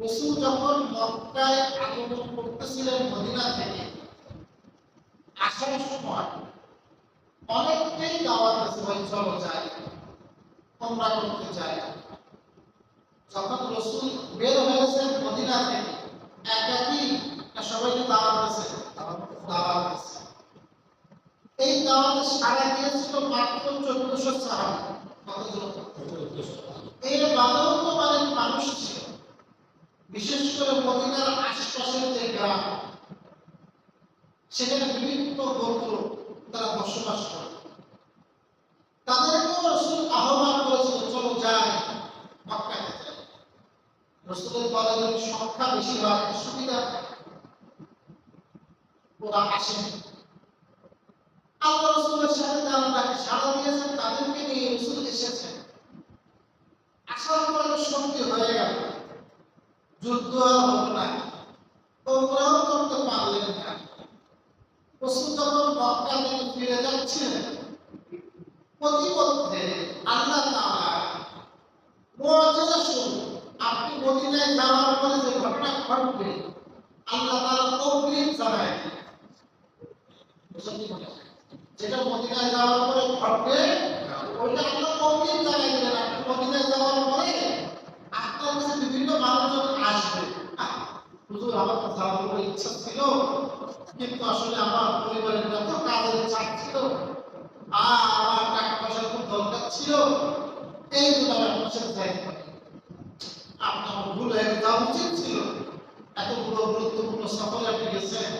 রসুল যখন মক্কায় আগমন করতেছিলেন মদিনা থেকে আসার সময় অনেককেই দাওয়াত দিয়েছে ভাই চলো যাই তোমরা করতে চাই যখন রসুল বের হয়েছেন মদিনা থেকে একাকি সবাইকে দাওয়াত দিয়েছে দাওয়াত দিয়েছে। এই দাওয়াতে সারা দিয়েছিল মাত্র চোদ্দশো কতজন? এর বাদেও তো অনেক মানুষ ছিল। বিশেষ করে মদিনার আশপাশের যে গ্রাম, সেখানে বিভিন্ন গোত্র তারা বসবাস করে। তাদেরকেও রসুল আহ্বান করেছিল, চলো যাই মক্কাতে রসুলের সংখ্যা বেশি সুবিধা ওরা আসেন। আল্লাহ রসুলের সাথে যারা তাকে সাড়া দিয়েছেন, তাদেরকে নিয়ে রসুল এসেছেন। আসার পরে হয়ে গেল। যুদ্ধ হলো না। ওমরাও করতে পারলেন না। রসুল যখন মক্কা থেকে ফিরে যাচ্ছিলেন প্রতিমধ্যে আল্লাহ তাআলা শুরু আপনি মদিনায় যাওয়ার পরে যে ঘটনা ঘটবে, আল্লাহ তাআলা অগ্রিম জানায়? যেটা মদিনায় যাওয়ার পরে ঘটবে, ওইটা আল্লাহ অগ্রিম জানাই দিলেন। আপনি মদিনায় যাওয়ার পরে আপনার কাছে বিভিন্ন মানুষজন আসবে। হুজুর, আমার তো যাওয়ার ইচ্ছা ছিল। কিন্তু আসলে আমার পরিবারের যত কাজের চাপ ছিল। আমার টাকা পয়সার খুব দরকার ছিল। এই জন্য আমি আপনার সাথে যাইতে পারি আপনার ভুল হয়ে যাওয়া উচিত ছিল। এতগুলো গুরুত্বপূর্ণ সফরে আপনি গেছেন।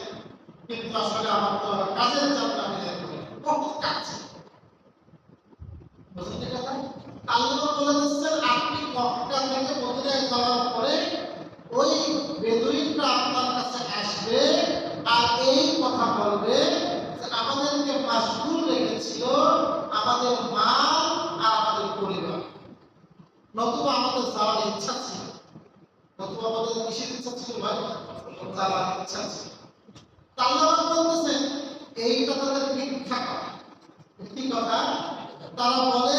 কিন্তু আসলে আমার তো কাজের চাপ আমি যাইতে পারি বহুত কাজ বুঝলেন কথা? আল্লাহ বলে দিচ্ছেন, আপনি মক্কা থেকে মদিনায় যাওয়ার পরে ওই বেদুইনরা আপনার কাছে আসবে আর এই কথা বলবে যে আমাদেরকে মাসগুল রেখেছিল আমাদের মা আর আমাদের পরিবার। নতুবা আমাদের যাওয়ার ইচ্ছা ছিল। নতুবা আমাদের কিসের ইচ্ছা ছিল ভাই? যাওয়ার ইচ্ছা ছিল। আল্লাহ বলতেছেন, এইটা তাদের মিথ্যা কথা কথা? তারা বলে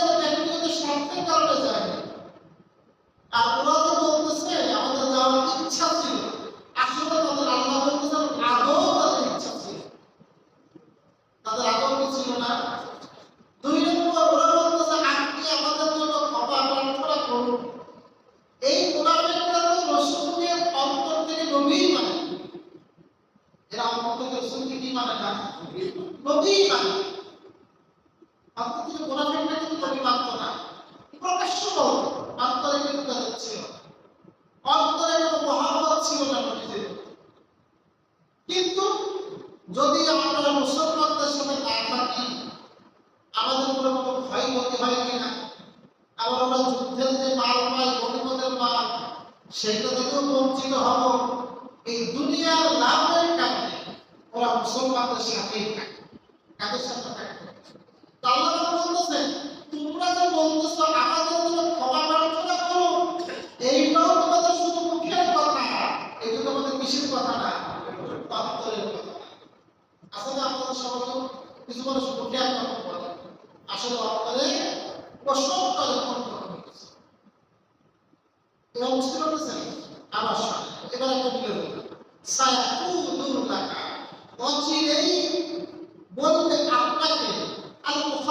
কারণে যায় আর তো বলতেছে আমাদের যাওয়ার ইচ্ছা ছিল। আসলে তাদের আল্লাহ বলতেছেন আদৌ তাদের ইচ্ছা ছিল তাদের আদৌ কি ছিল না দুই নম্বর ওরা বলতেছে আপনি আমাদের জন্য ক্ষমা প্রার্থনা করুন এই মুনাফিকরা তো রসুলকে অন্তর থেকে নবী মানে এরা অন্তর থেকে রসুলকে কি মানে না নবী মানে অন্তর থেকে মুনাফিকরা কিন্তু নবী মানত না প্রকাশ্য বল অন্তরে কিন্তু তাদের ছিল অন্তরে কোনো মহাব্বত ছিল না নবীদের কিন্তু যদি আমরা মুসলমানদের সাথে না থাকি আমাদের কোনো কোনো ভয় হতে হয় কিনা আবার আমরা যুদ্ধের যে মাল পাই গরিবদের মাল সেটা থেকেও বঞ্চিত হব এই দুনিয়ার লাভের কারণে ওরা মুসলমানদের সাথেই থাকে কাদের সাথে থাকে তা আল্লাহ বলতেছেন তোমরা যে বলতেছো আমাদের জন্য ক্ষমা প্রার্থনা করো এইটাও তোমাদের শুধু মুখের কথা এটা তোমাদের কিসের কথা না অন্তরের কথা আসলে আপনাদের সমাজ কিছু মানুষ মুখে একটা কথা বলে আসলে অন্তরে প্রসব করে অন্তর হয়েছে এবার বুঝতে পারতেছেন আবার শোনেন। এবার একটা বিলে হলো সায়াকুদুর লাকা অচিরেই বলবে আপনাকে আল মুখাল্লাফুন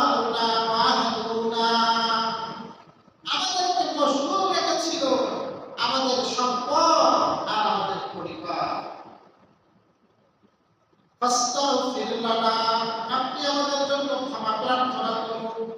আপনি আমাদের জন্য ক্ষমা প্রার্থনা করুন।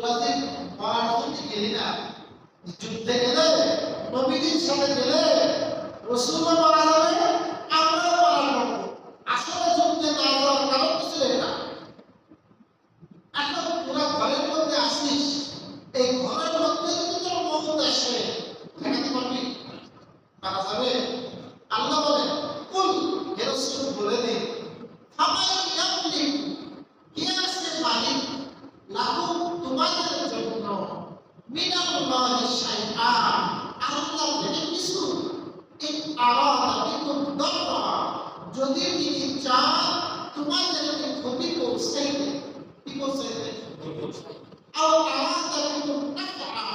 তোরা যে গেলি না যুদ্ধে গেলে, নবীজির সাথে গেলে রসুলও মারা যাবে, আমরাও মারা যাব। আসলে যুদ্ধে না যাওয়ার কারণ কিছু এটা এখন তোরা ঘরের মধ্যে আসিস, এই ঘরের মধ্যে যদি তোর মৌত আসে ঠেকাতে পারবি? পারা যাবে? আল্লাহ বলে, কুল হে রাসূল বলে দিন ফামাই ইয়ামলিক কে আছে মালিক লাহু তোমাদের জন্য মিনাল্লাহি শাইআ আল্লাহ থেকে কিছু ইন আরাদা বিকুম দাররা যদি তিনি চান তোমাদেরকে ক্ষতি পৌঁছাইতে কি পৌঁছাইতে আও আরাদা বিকুম নাফআ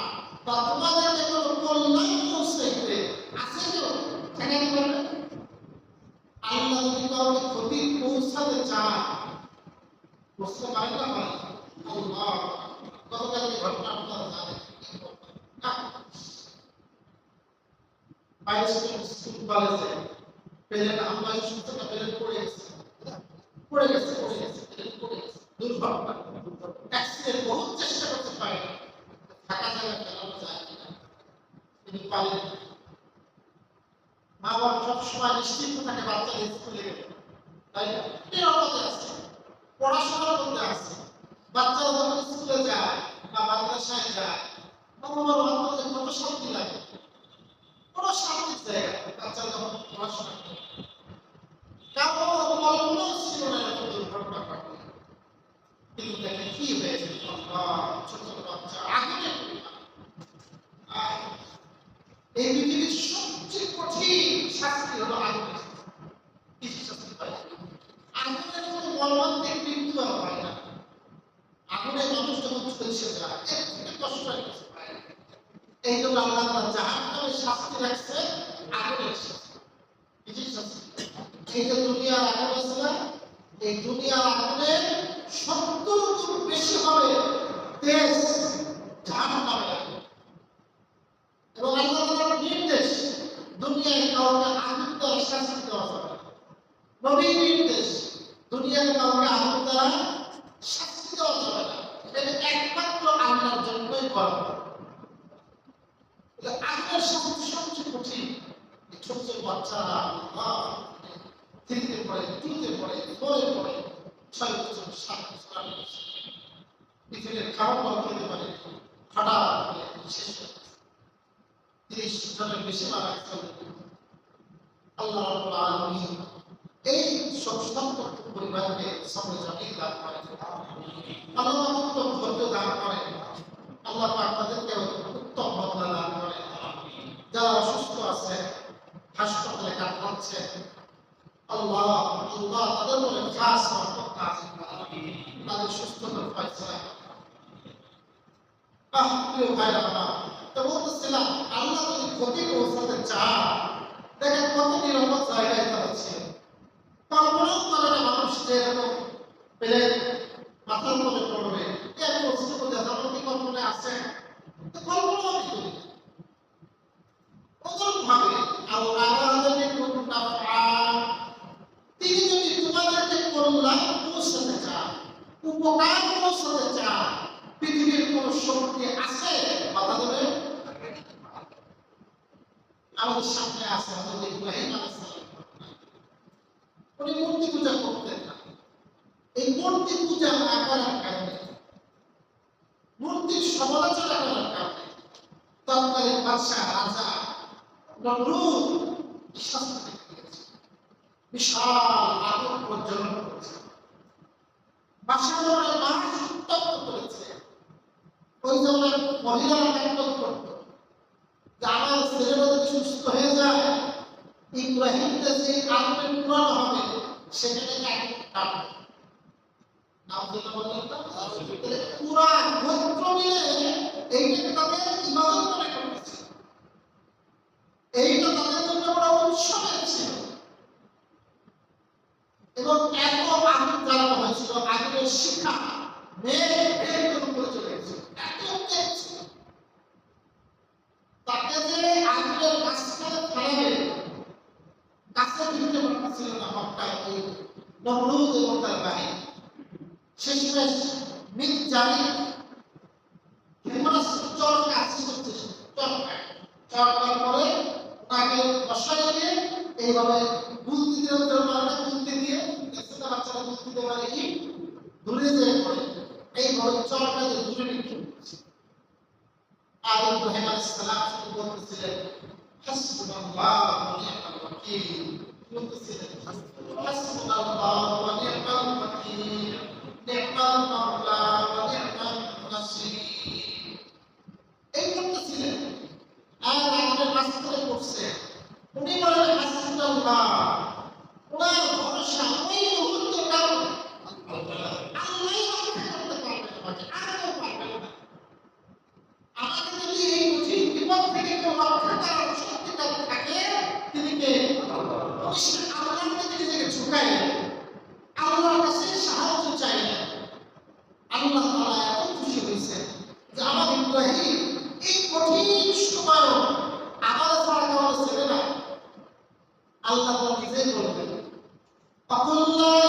বা তোমাদেরকে কোনো কল্যাণ পৌঁছাইতে আছে তো ঠেকাতে পারবে আল্লাহ যদি কাউকে ক্ষতি পৌঁছাতে চান ঘটনা জানেন চেষ্টা করতে পারে থাকা মা বাবা সব সময় নিশ্চিন্ত থাকে বাচ্চাদের স্কুলে তাই না আছে পড়াশোনার মধ্যে আছে বাচ্চারা যখন স্কুলে যায় বা মাদ্রাসায় যায় তখন আমার বাচ্চাদের কত শান্তি লাগে কোনো শান্তির জায়গা বাচ্চা যখন পড়াশোনা করে। কারও কল্পনাও ছিল না এরকম দুর্ঘটনা ঘটবে কিন্তু দেখে কি হয়েছে? ছোট ছোট বাচ্চা আগুনে এই পৃথিবীর সবচেয়ে কঠিন শাস্তি হলো আগুনের শাস্তি। কিসের শাস্তি হয় আগুনের মতো মর্মান্তিক মৃত্যু আর হয় না আগুনে মানুষ যখন চলছে যায় এর থেকে কষ্ট আর কিছু পায় না। এই জন্য আল্লাহ তাআলা জাহান্নামের শাস্তি রাখছে আগুনের শাস্তি কিসের শাস্তি এই যে দুনিয়ার আগুন আছে না এই দুনিয়ার আগুনে সত্তর গুণ বেশি হবে দেশ জাহান্নামের আগুন এবং আল্লাহ তাআলার নির্দেশ দুনিয়ায় কাউকে আগুন দ্বারা শাস্তি দেওয়া যাবে না। নবীর নির্দেশ দুনিয়াতে কাউকে আগুন দ্বারা শাস্তি দেওয়া যাবে না এটা একমাত্র আল্লাহর জন্যই করা হবে। তাহলে আগুনের শাস্তি সবচেয়ে কঠিন এই ছোট ছোট বাচ্চারা আল্লাহ তিনটে পড়ে টুতে পড়ে ফোরে পড়ে ছয় বছর করে আল্লাহ উত্তম ধৈর্য উত্তম বদলা দান করেন। যারা অসুস্থ আছে হাসপাতালে কাটাচ্ছে আল্লাহ আল্লাহ তাদের মনে খাস রহমত নাযিল তাদের সুস্থতার ফয়সালা আল্লাহ যদি দেখেন কত নিরাপদ জায়গায় মাথার করতে আমার কি কল্পনায় আছে তো কল্পনাও আমি করি না। ওরকম ভাবে আল্লাহ আমাদেরকে কোন নাফা তিনি যদি তোমাদেরকে কল্যাণ পৌঁছাতে চান উপকার পৌঁছাতে চান পৃথিবীর কোন শক্তি আছে বাধা দেবে আমাদের সামনে আছে হযরত ইব্রাহিম আলাইহিস সালাম উনি মূর্তি পূজা করতেন না এই মূর্তি পূজা না করার কারণে মূর্তির সমালোচনা করার কারণে তৎকালীন বাদশাহ রাজা নমরুদ শাস্তি দিয়েছে বিশাল আগুন প্রজ্বলন করেছে বাসানোয়ারের মাস উত্তপ্ত করেছে ওই জন্য মহিলারা নাটক করত যে আমার ছেলেরা যদি সুস্থ হয়ে যায় ইব্রাহিমকে যে আগুনে পুরানো হবে সেখানে আগুন কাটবে নাউজুবিল্লাহ বললেন তো? তাহলে পুরা গোত্র মিলে এইটাকে তাদের ইবাদত করতেছে এইটা তাদের জন্য বড় উৎসবের ছিল এবং এত আগুন জ্বালানো হয়েছিল আগুনের শিক্ষা মেঘ বের উপরে চলে গেছিল এত তাকে যে আগুনের মাঝখানে ফেলাবে কাছে দিতে পারতেছিল না মক্কায় ওই নমরুদ এবং তার বাহিনী শেষমেশ মিট জানি ক্ষেপণাস্ত্র চরকা আসি করছে চরকা চরকার পরে তাকে বসাই দিয়ে এইভাবে গুলতি দিয়ে উত্তর মারবে গুলতি দিয়ে দেখছে না বাচ্চারা গুলতি দিয়ে কি দূরে নিক্ষেপ করছে আর ইব্রাহিম আলাইহিস সালাম নি'মাল ওয়াকিল বলতেছিলেন হাসবুনাল্লাহ ওয়া নি'মাল ওয়াকিল নি'মাল মাওলা ওয়া নি'মাল নাসির এই করতেছিলেন আর আমাদের মাঝখানে পড়ছে উনি বলেন হাসবুনাল্লাহ। ওনার ভরসা ওই মুহূর্তে কারণ আল্লাহই রক্ষা করতে পারবে তোমাকে আর কেউ পারবে না আমাকে যদি এই কঠিন বিপদ থেকে কেউ রক্ষা করার শক্তিটা থাকে তিনি কে বেশি আল্লাহর দিকে নিজেকে ঝুঁকাই আল্লাহর কাছে সাহায্য চাই আল্লাহ তারা এত খুশি হয়েছে যে আমার ইব্রাহিম এই কঠিন সময়ও আমার ছাড়া কারও ছেলে না। আল্লাহ নিজেই বলবেন অকল্যাণ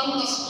Vamos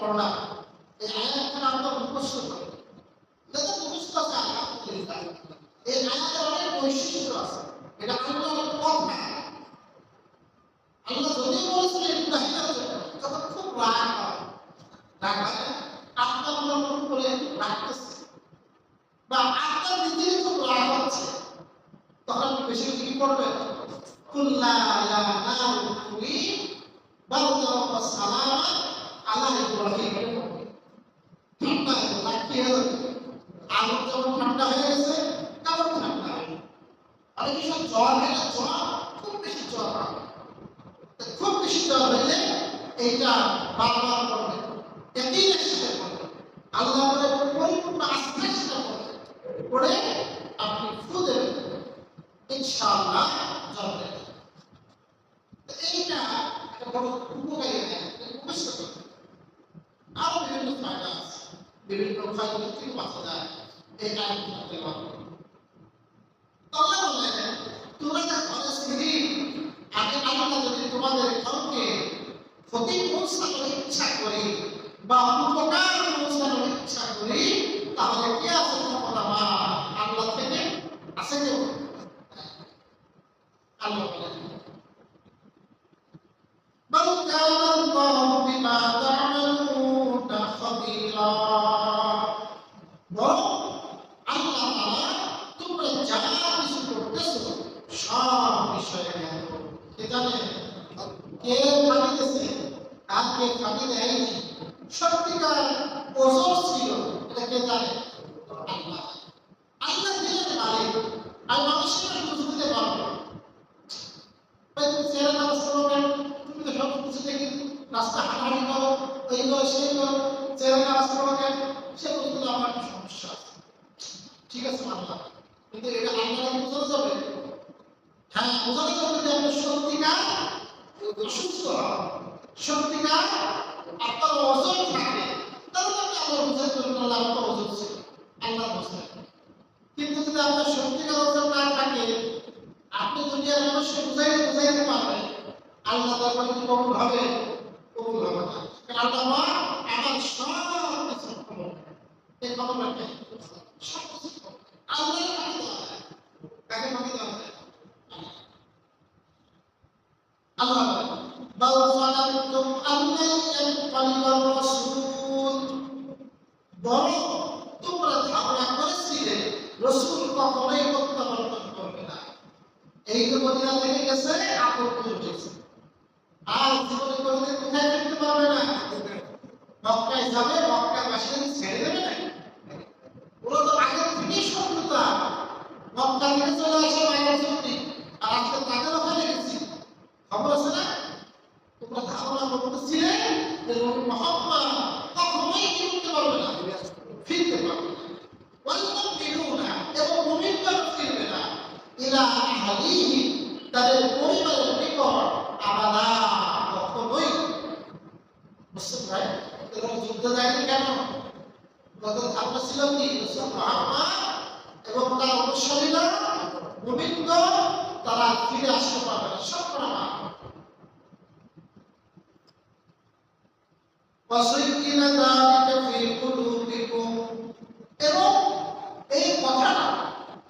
পড়লাম এই আয়াতখানা আমরা মুখস্থ করি যাদের মুখস্থ আছে আলহামদুলিল্লাহ এই আয়াতের অনেক বৈশিষ্ট্য আছে। এটা আল্লাহর কথা আল্লাহ যদিও বলেছিলেন ইব্রাহিমের তখন খুব রাগ হয় রাগ হয় না? আপনার মন করে রাখতেছে বা আপনার নিজেরই খুব রাগ হচ্ছে তখন বেশি কি করবেন? কুল্লা ইয়া নারু কুই বারদা ওয়া সালামা। আলা ইব্রাহিম ঠান্ডা গেল, কি আলু যেমন ঠান্ডা হয়ে গেছে তেমন ঠান্ডা হয়ে। অনেক কিছু জ্বর হয় না জ্বর খুব বেশি জ্বর হয়। খুব বেশি জ্বর হইলে এইটা বারবার করবে একই সাথে করবে আল্লাহ পরিপূর্ণ আস্থার সাথে করবে করে আপনি ফু দেবেন। ইনশাআল্লাহ কে ফাঁকি দিয়েছে আর কে ফাঁকি দেয়নি সত্যিকার ওজোর ছিল এটা কে জানে আল্লাহ আল্লাহ দিলেন মালিক আর মানুষের বুঝ দিতে পারবে ভাই তুমি চেহারা নামাজ পড়ো কেন তুমি তো সব কিছু দেখি রাস্তা হাঁটাহাঁটি করো এই করো সেই করো চেহারা নামাজ পড়ো কেন সে বলতে আমার একটা সমস্যা আছে ঠিক আছে মানলাম কিন্তু এটা আল্লাহ বোঝানো যাবে হ্যাঁ বোঝানো যাবে যে আমরা সত্যিকার অসুস্থ হন সত্যিকার আপনার ওজন থাকে তাহলে আপনি আল্লাহ বোঝাতে পারবেন আল্লাহ আমার ওজন ছিল আল্লাহ বোঝায় কিন্তু যদি আপনার সত্যিকার ওজন না থাকে আপনি দুনিয়ার মানুষকে বুঝাইতে বুঝাইতে পারবেন আল্লাহ দরবার কি কবুল হবে কবুল হবে না কারণ আল্লাহ মা আমার সব কিছু খবর রাখে। এই খবর রাখে সব কিছু খবর রাখে। আল্লাহর ফাঁকি দেওয়া যায় কাকে ফাঁকি দেওয়া যায় আল্লাহ বলেন, বাল ফানান্তুম আল্লাহ ইয়ানকালিবার রাসূল বরং তোমরা ধারণা করেছিলে রসুল কখনোই প্রত্যাবর্তন করবে না এই যে মদিনা থেকে গেছে আপন করে গেছে আর জীবনে কোনোদিন কোথায় ফিরতে পারবে না মক্কায় যাবে মক্কার বাসিন্দা ছেড়ে দেবে না ওরা তো আগের থেকেই শত্রুতা মক্কা থেকে চলে আসে বাইরে চলতি আর আজকে তাদের ওখানে গেছি খবর আছে না তোমরা ধারণা করতেছিলে যে নবী মোহাম্মদ কখনোই কি করতে পারবে না ফিরতে পারবে না ওয়াল্লাযীনা এবং মুমিনগণ ফিরবে না ইলা আহলিহি তাদের পরিবারের নিকট আবাদা কখনোই বুঝতে ভাই এরা যুদ্ধ যায়নি কেন গত ধারণা ছিল কি রসুল মোহাম্মদ এবং তার অনুসারীরা মুমিনগণ তারা ফিরে আসতে পারবে না সব করা না وَزُيِّنَ ذَلِكَ فِي قُلُوبِكُمْ এবং এই কথাটা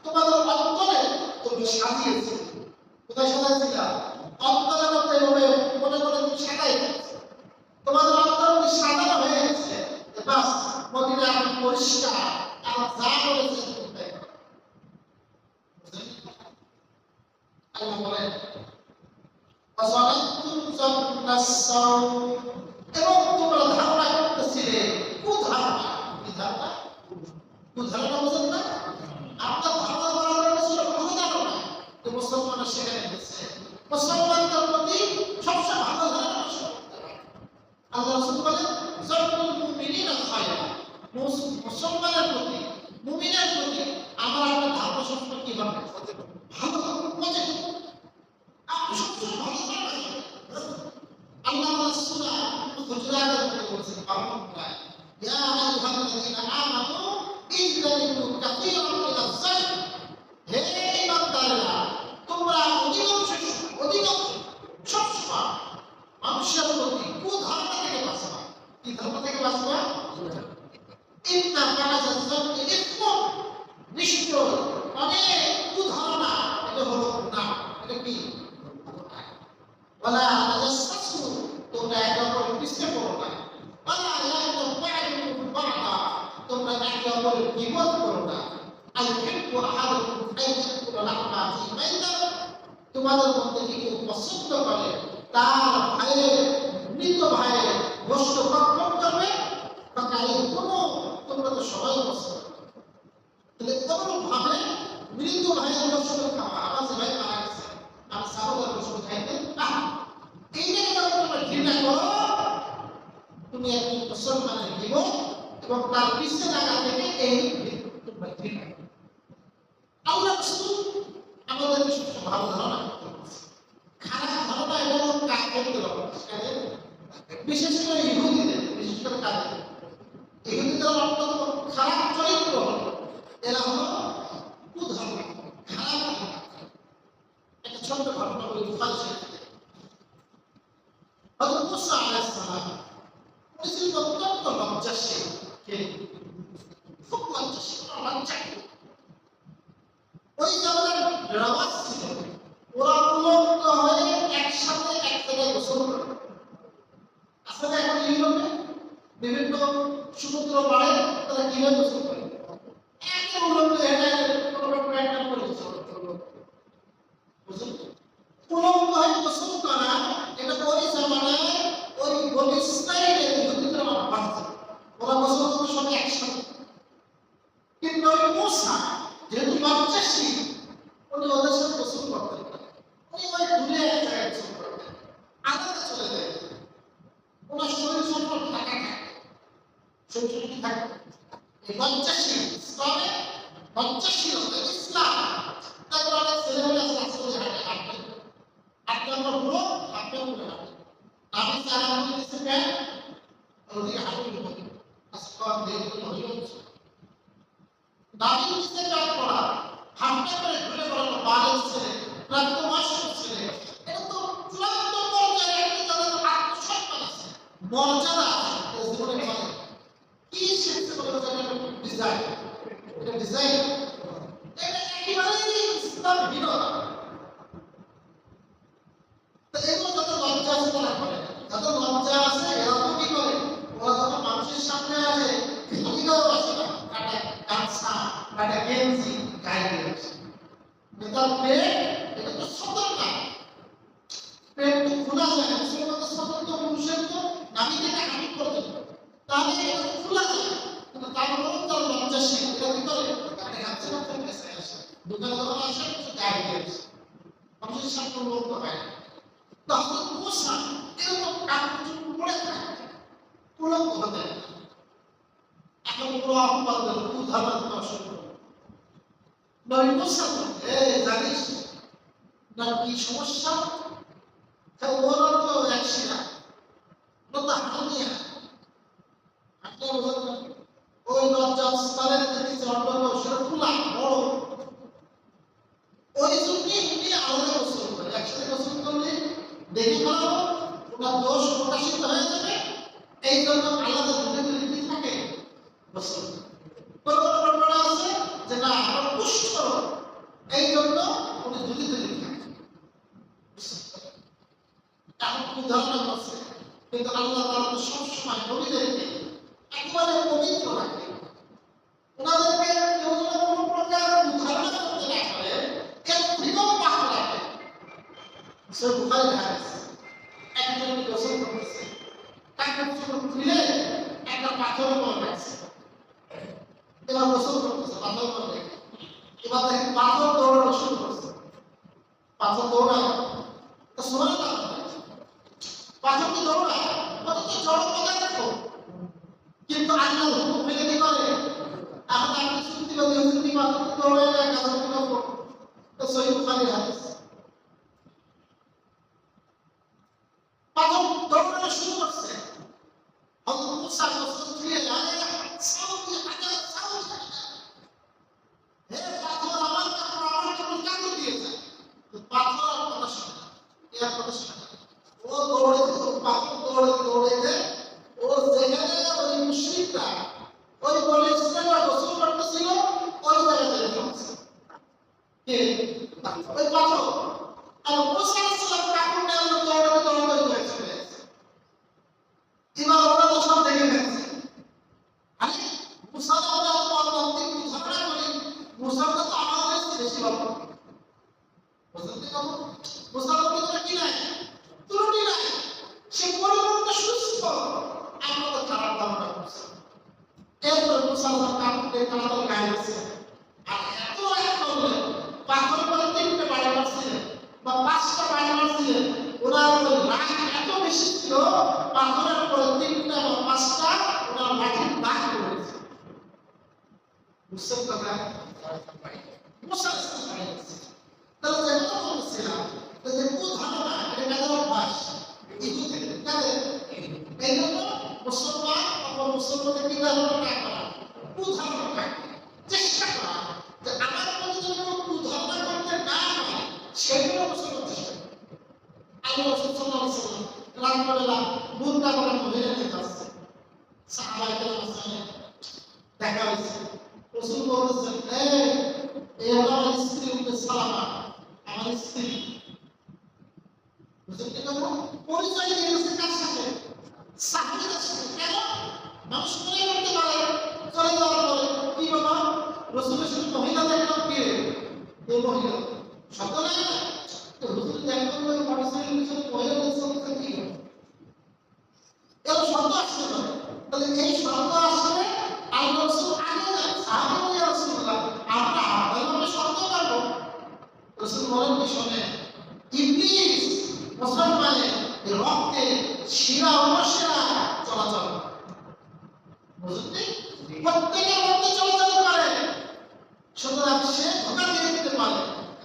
তোমাদের অন্তরে তুমি সাজিয়েছে কোথায় সাদাই ছিল অন্তরের মধ্যে এভাবে মনে করে তুমি সাদাই তোমাদের অন্তর সাদানো হয়ে গেছে। বাস মদিনা আমি পরিষ্কার, আর যা করেছে আল্লাহ ধারণা করতেছিলে কু ধারণা? কি ধারণা মুসলমানরা সেখানে গেছে। মুসলমানদের প্রতি সবসময় ভালো হবে। আল্লাহ রাসূল বলেন জন্মুল মুমিনিনা খায়রা। মুস- মুসলমানের প্রতি, মুমিনের প্রতি আমার আপনার ধারণা সবসময় কি হবে ভালো পজিটিভ আপনি সবসময় ভালো। আল্লাহ রাসূলা হুজুরাতের মধ্যে বলেছেন আল্লাহ ইয়া আইয়ুহাল্লাযীনা আমানু ইজতানিবু কাসীরাম মিনাজ যান হে ঈমানদাররা তোমরা অধিকাংশ অধিকাংশ, সবসময় মানুষের প্রতি থেকে বাঁচবা। কি থেকে বাঁচবা? নিশ্চয় কুধারণা, এটা হলো না এটা কি? ওয়ালা তাজাসসু তোমরা একে অপরের পিছনে পড়ো না ওয়ালা ইয়াকুম বা'দুকুম বা'দা তোমরা একে অপরের বিপদ করো না আল হিব্বু আহাদুকুম আইয়াকুল লাহমা ফি মাইতা তোমাদের মধ্যে কি কেউ পছন্দ করে? তার ভাইয়ের মৃত ভাইয়ের গোষ্ঠ ভক্ষণ করবে বা কালে কোনো তোমরা তো সবাই পছন্দ করো। তাহলে কোনো ভাবে মৃত ভাইয়ের গোষ্ঠ খাওয়া আমার যে ভাই মারা গেছে আমি সাহবার গোষ্ঠ খাইতে আহ, এইটাকে যখন তোমরা ঘৃণা করো তুমি একজন মুসলমানের জীবন এবং তার পিছনে লাগা থেকে এই তোমরা ঘৃণা করো। আল্লাহ রাসূল আমাদেরকে সবসময় ভালো ধারণা করতে বলেছে। খারাপ ধারণা এবং কাজের অবস্থানে বিশেষ করে ইহুদিদের বিশেষ করে কাজের ইহুদিদের অন্যতম খারাপ চরিত্র এরা হলো কুধারণা খারাপ ধারণা একটা ছোট্ট ঘটনা বলি বুখারী শরীফ থেকে। হযরত মুসা আলাইহিস সালাম উনি ছিলেন অত্যন্ত লজ্জাশীল কে খুব লজ্জাশীল লজ্জা ওই জামানার রেওয়াজ ছিল ওরা উলঙ্গ হয়ে একসাথে এক জায়গায় গোসল করে আসলে এখন ইউরোপে বিভিন্ন সমুদ্র পাড়ে তারা কীভাবে গোসল করে একে উলঙ্গ হেঁটে কোনো প্যান্ট করে গোসল করে। বুঝলেন? উলঙ্গ হয়ে গোসল করা এটা ওই জামানায় ওই গলি স্টাইলের ইহুদিদের অভ্যাস ছিল। ওরা গোসল করতো সবাই একসাথে কিন্তু ওই মূসা যেহেতু লজ্জাশীল উনি ওদের সাথে গোসল করতেন না। উনি ওই দূরে এক জায়গায় গোসল করতেন আলাদা চলে যেতেন ওনার শরীর সম্পর্ক ঢাকা থাকে শরীর কি থাকে এই লজ্জাশীল ইসলামে লজ্জাশীল ইসলাম তারপর অনেক ছেলেমেয়ে আছে রাস্তায় হাঁটে হাঁটবে আপনি আমরা পুরো হাঁটবে পুরো হাঁটবে আমি সারা আমি দিচ্ছে কেন ওদিকে হাঁটবে আজকে দেখতে হইল দাবি নিচে কাজ করা হামলা করে ঘুরে বেড়ানো বালের ছেলে প্রাপ্ত মাসের ছেলে এটা তো চূড়ান্ত পর্যায়ে একটা তাদের আত্মসম্মান আছে মর্যাদা আছে এটা জীবনে বলে কি শিখতে বলে এটা ডিজাইন এটা ডিজাইন এটা একেবারেই ইসলাম বিরোধ তো এগুলো যাদের লজ্জা আছে তারা করে না। যাদের লজ্জা আছে এরা তো কি করে ওরা যখন মানুষের সামনে আসে খালি গাও আসে না কাটা গামছা কাটা গেঞ্জি গায়ে দিয়ে আসে নেতার পেট এটা তো সতর না পেট তো খোলা যায় মুসলমান তো স্বতন্ত্র পুরুষের তো নামি থেকে হাঁটি করতে তাহলে এটা তো খোলা যায় কিন্তু তারপরেও তার লজ্জাশীল এটা কি করে গায়ে গামছা না ফেলে গেছে আসে। দোকানে যখন আসে দিয়ে আসে মানুষের সামনে লোক তো হয় না তখন মুসা এরকম কাপড় পরে থাকে। উলঙ্গ হতে। এখন পুরো আহ্বান দিল উদ্ধার ওই লজ্জা উনি আলাদা গোসল করে একসাথে গোসল করলে দেখে ফেলাবো ওনার দোষ প্রকাশিত হয়ে যাবে। এই জন্য আলাদা দুটো থাকে কোনো কোনো ঘটনা আছে যে না আমার পুষ্ট এই জন্য উনি দুটি থাকে এখন উদাহরণ আছে? কিন্তু আল্লাহ তাআলা সবসময় নবীদেরকে একেবারে পবিত্র রাখে। ওনাদেরকে কেউ খুলে একটা পাথরের মনে রাখছে এবার গোসল করতেছে, পাথর মনে এবার দেখেন পাথর দৌড়ানো শুরু করছে। পাথর তো পাথর কি দৌড়ায়? পাথর তো জড় পদার্থ কিন্তু হুকুম কি করে। এখন আপনি পাথর তো দৌড়ায় না তো সহি পাথর দৌড়ানো শুরু করছে হযরত মুসা গোসল দিয়ে আরে সাউদি হাজার সাউদি হাজার হে পাথর আমার কাপড় আমার কাপড় কেন দিয়ে যায় তো পাথর আর কথা শোনে না এর কথা শোনে না ও দৌড়ে পাথর দৌড়ে দৌড়ে ও যেখানে ওই মুশরিকরা ওই বলিসরা এরপরে মুসালমান কাপড়ে কালাদাল গায়ে গেছে আর এত এক করলেন পাথর করে তিনটে বাড়ি মারছিলেন বা পাঁচটা বাড়ি মারছিলেন ওনার ওই রাগ এত বেশি ছিল পাথরের পরে তিনটা বা পাঁচটা ওনার লাঠির দাগ করেছে বুঝছেন কথা মুসাল বাড়ি গেছে তাহলে যে কথা বলছিলাম যে কুধারণা এটা কাদের অভ্যাস ইহু থেকে কাদের এই জন্য মুসলমান অপর মুসলমানের কি ধারণা না করা কুধারণা না চেষ্টা করা যে আমার মধ্যে যেন কেউ কুধারণা করতে না পারে সেগুলো মুসলমান চেষ্টা করে আল্লাহ রসুল সাল্লাহ সাল্লাম রাত্রবেলা বুর্দা করা মহিলাদের কাছে সাহাবাই কেরাম আসলে দেখা হয়েছে রসুল বলতেছেন এই আমার স্ত্রী উম্মে আমার স্ত্রী বুঝলেন কি কথা পরিচয় দিয়ে গেছে কার সাথে সাহাবীদের সাথে কেন মানুষ মনে করতে পারে চলে যাওয়ার পরে কি বাবা রসুলের সাথে মহিলা দেখলাম কে এই মহিলা শব্দ লাগে না তো রসুল দেখলাম ওই মোটরসাইকেলের সাথে মহিলা বলছে কি হবে এরকম শব্দ আসতে পারে তাহলে এই শব্দ আসলে আল্লাহ রসুল আগে যান সাহাবী রাসূলুল্লাহ আমরা আল্লাহ শব্দ পাবো রসুল বলেন কি শোনে ইবলিস মুসলমানের রক্তে শিরা অনুশিরা চলাচল বুঝলি প্রত্যেকের মধ্যে চলাচল করে সুতরাং সে ধোকা দিয়ে দিতে পারে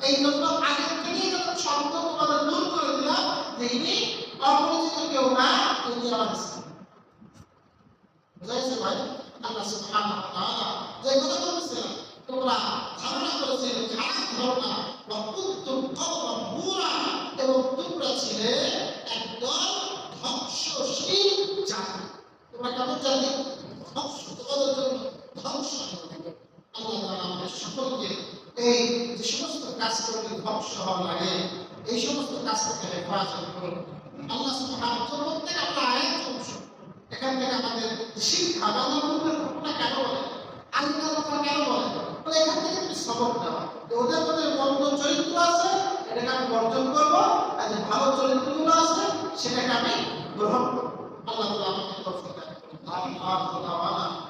এই জন্য আগে থেকেই যখন শব্দ তোমাদের দূর করে ইনি অপরিচিত কেউ না ইনি আমার বুঝাইছে ভাই? আল্লাহ সুবহানাহু যে কথা বলেছিলাম তোমরা ধারণা করেছিলে খারাপ ধারণা বা উত্তম কওমান বুরা এবং তোমরা ছিলে একদল ধ্বংসশীল জাতি। তোমরা কেমন জাতি? ধ্বংস, তোমাদের জন্য ধ্বংস। আল্লাহ তাআলা আমাদের সকলকে এই যে সমস্ত কাজ করলে ধ্বংস হওয়া লাগে এই সমস্ত কাজ থেকে হেফাজত করুন। আল্লাহ সুবহানাহু প্রত্যেক আমরা আয়াত অংশ। এখান থেকে আমাদের শিক্ষা বাংলা কেন বলে? আল্লাহ কথা কেন বলে? বলে এখান থেকে একটু সবক দেওয়া ওদের মধ্যে মন্দ চরিত্র আছে, এটাকে আমি বর্জন করব। আর যে ভালো চরিত্রগুলো আছে, সেটাকে আমি গ্রহণ করব। আল্লাহ তাআলা আমাকে তৌফিক আল্লাহ